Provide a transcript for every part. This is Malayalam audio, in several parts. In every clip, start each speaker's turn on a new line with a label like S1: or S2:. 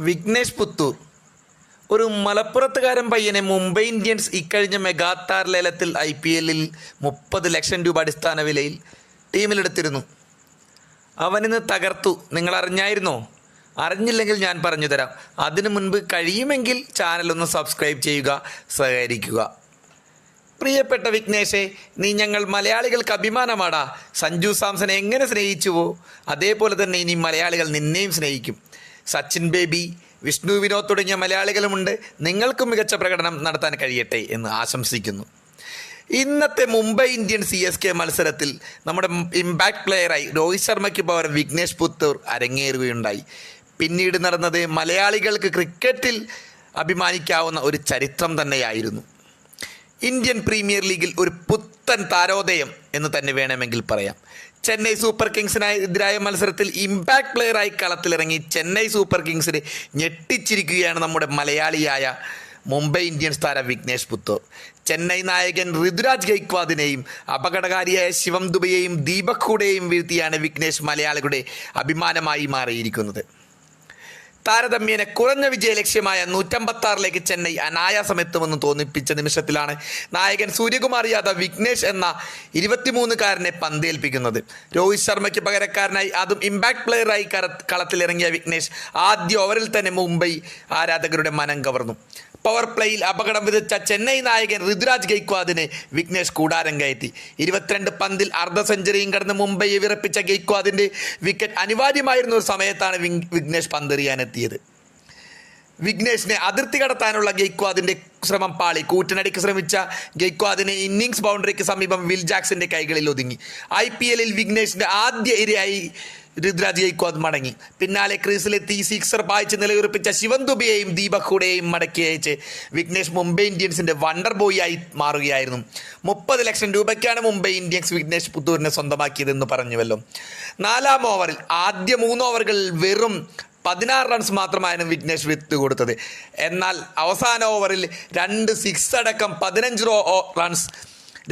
S1: വിഘ്നേഷ് പുത്തൂർ ഒരു മലപ്പുറത്തുകാരൻ പയ്യനെ മുംബൈ ഇന്ത്യൻസ് ഇക്കഴിഞ്ഞ മെഗാത്താർ ലേലത്തിൽ ഐ പി എല്ലിൽ മുപ്പത് ലക്ഷം രൂപ അടിസ്ഥാന വിലയിൽ ടീമിലെടുത്തിരുന്നു. അവനിന്ന് തകർത്തു. നിങ്ങൾ അറിഞ്ഞായിരുന്നോ അറിഞ്ഞില്ലെങ്കിൽ ഞാൻ പറഞ്ഞു തരാം. അതിനു മുൻപ് കഴിയുമെങ്കിൽ ചാനലൊന്ന് സബ്സ്ക്രൈബ് ചെയ്യുക സഹകരിക്കുക. പ്രിയപ്പെട്ട വിഘ്നേഷെ നീ ഞങ്ങൾ മലയാളികൾക്ക് അഭിമാനമാടാ. സഞ്ജു സാംസനെ എങ്ങനെ സ്നേഹിച്ചുവോ അതേപോലെ തന്നെ ഇനി മലയാളികൾ നിന്നെയും സ്നേഹിക്കും. സച്ചിൻ ബേബി വിഷ്ണു വിനോദ് തുടങ്ങിയ മലയാളികളുമുണ്ട്. നിങ്ങൾക്കും മികച്ച പ്രകടനം നടത്താൻ കഴിയട്ടെ എന്ന് ആശംസിക്കുന്നു. ഇന്നത്തെ Mumbai Indian C S K മത്സരത്തിൽ നമ്മുടെ ഇമ്പാക്ട് പ്ലെയറായി രോഹിത് ശർമ്മയ്ക്ക് പകരം വിഘ്നേഷ് പുത്തൂർ അരങ്ങേറുകയുണ്ടായി. പിന്നീട് നടന്നത് മലയാളികൾക്ക് ക്രിക്കറ്റിൽ അഭിമാനിക്കാവുന്ന ഒരു ചരിത്രം തന്നെയായിരുന്നു. ഇന്ത്യൻ പ്രീമിയർ ലീഗിൽ ഒരു പുത്തൻ താരോദയം എന്ന് തന്നെ വേണമെങ്കിൽ പറയാം. ചെന്നൈ സൂപ്പർ കിങ്സിനെതിരായ മത്സരത്തിൽ ഇമ്പാക്ട് പ്ലെയറായി കളത്തിലിറങ്ങി ചെന്നൈ സൂപ്പർ കിങ്സിനെ ഞെട്ടിച്ചിരിക്കുകയാണ് നമ്മുടെ മലയാളിയായ മുംബൈ ഇന്ത്യൻസ് താരം വിഘ്നേഷ് പുത്തൂർ. ചെന്നൈ നായകൻ ഋതുരാജ് ഗൈക്വാദിനെയും അപകടകാരിയായ ശിവം ദുബയെയും ദീപക് ഹൂഡയെയും വീഴ്ത്തിയാണ് വിഘ്നേഷ് മലയാളികളുടെ അഭിമാനമായി മാറിയിരിക്കുന്നത്. താരതമ്യേന കുറഞ്ഞ വിജയ ലക്ഷ്യമായ നൂറ്റമ്പത്തി ആറിലേക്ക് ചെന്നൈ അനായാസം എത്തുമെന്ന് തോന്നിപ്പിച്ച നിമിഷത്തിലാണ് നായകൻ സൂര്യകുമാർ യാദവ് വിഘ്നേഷ് എന്ന ഇരുപത്തിമൂന്നുകാരനെ പന്തേൽപ്പിക്കുന്നത്. രോഹിത് ശർമ്മയ്ക്ക് പകരക്കാരനായി അതും ഇമ്പാക്ട് പ്ലെയറായി കളത്തിലിറങ്ങിയ വിഘ്നേഷ് ആദ്യ ഓവറിൽ തന്നെ മുംബൈ ആരാധകരുടെ മനം കവർന്നു. പവർ പ്ലേയിൽ അപകടം വിതച്ച ചെന്നൈ നായകൻ ഋതുരാജ് ഗെയ്ക്വാദിനെ വിഘ്നേഷ് കൂടാരം കയറ്റി. ഇരുപത്തിരണ്ട് പന്തിൽ അർദ്ധ സെഞ്ചുറിയും കടന്ന് മുംബൈയെ വിറപ്പിച്ച ഗെയ്ക്വാദിന്റെ വിക്കറ്റ് അനിവാര്യമായിരുന്ന ഒരു സമയത്താണ് വിഘ്നേഷ് പന്തെറിയാനെത്തിയത് വിഘ്നേഷിനെ അതിർത്തി കടത്താനുള്ള ഗെയ്ക്വാദിന്റെ ശ്രമം പാളി. കൂറ്റനടിക്ക് ശ്രമിച്ച ഗെയ്ക്വാദിനെ ഇന്നിങ്സ് ബൗണ്ടറിക്ക് സമീപം വിൽ ജാക്സിന്റെ കൈകളിൽ ഒതുങ്ങി. ഐ പി എല്ലിൽ വിഘ്നേഷിന്റെ ആദ്യ ഇരയായി ഋതുരാജ് കോത് മടങ്ങി. പിന്നാലെ ക്രീസിലെത്തി സിക്സർ പായിച്ച് നിലയുറപ്പിച്ച ശിവൻ ദുബിയെയും ദീപക് ഹൂഡയെയും മടക്കി അയച്ച് വിഘ്നേഷ് മുംബൈ ഇന്ത്യൻസിന്റെ വണ്ടർ ബോയിയായി മാറുകയായിരുന്നു. മുപ്പത് ലക്ഷം രൂപയ്ക്കാണ് മുംബൈ ഇന്ത്യൻസ് വിഘ്നേഷ് പുത്തൂരിനെ സ്വന്തമാക്കിയതെന്ന് പറഞ്ഞുവല്ലോ. നാലാം ഓവറിൽ ആദ്യ മൂന്ന് ഓവറുകളിൽ വെറും പതിനാറ് റൺസ് മാത്രമായിരുന്നു വിഘ്നേഷ് വിത്ത് കൊടുത്തത് എന്നാൽ അവസാന ഓവറിൽ രണ്ട് സിക്സ് അടക്കം പതിനഞ്ച് റൺസ്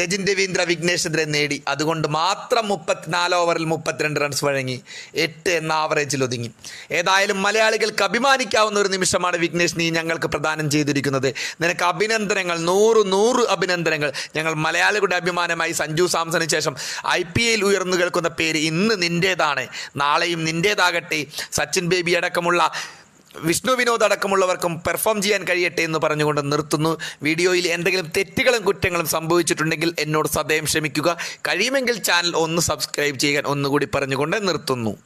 S1: രജിൻ രവീന്ദ്ര വിഘ്നേഷിനെതിരെ നേടി. അതുകൊണ്ട് മാത്രം മുപ്പത്തിനാല് ഓവറിൽ മുപ്പത്തിരണ്ട് റൺസ് വഴങ്ങി എട്ട് എന്ന ആവറേജിൽ ഒതുങ്ങി. ഏതായാലും മലയാളികൾക്ക് അഭിമാനിക്കാവുന്ന ഒരു നിമിഷമാണ് വിഘ്നേഷ് നീ ഞങ്ങൾക്ക് പ്രദാനം ചെയ്തിരിക്കുന്നത്. നിനക്ക് അഭിനന്ദനങ്ങൾ നൂറ് നൂറ് അഭിനന്ദനങ്ങൾ. ഞങ്ങൾ മലയാളികളുടെ അഭിമാനമായി സഞ്ജു സാംസന് ശേഷം ഐ പി എൽ ഉയർന്നു കേൾക്കുന്ന പേര് ഇന്ന് നിന്റേതാണ് നാളെയും നിന്റേതാകട്ടെ സച്ചിൻ ബേബി അടക്കമുള്ള വിഷ്ണു വിനോദ് അടക്കമുള്ളവർക്കും പെർഫോം ചെയ്യാൻ കഴിയട്ടെ എന്ന് പറഞ്ഞുകൊണ്ട് നിർത്തുന്നു. വീഡിയോയിൽ എന്തെങ്കിലും തെറ്റുകളും കുറ്റങ്ങളും സംഭവിച്ചിട്ടുണ്ടെങ്കിൽ എന്നോട് സദയം ക്ഷമിക്കുക. കഴിയുമെങ്കിൽ ചാനൽ ഒന്ന് സബ്സ്ക്രൈബ് ചെയ്യാൻ ഒന്നുകൂടി പറഞ്ഞുകൊണ്ട് നിർത്തുന്നു.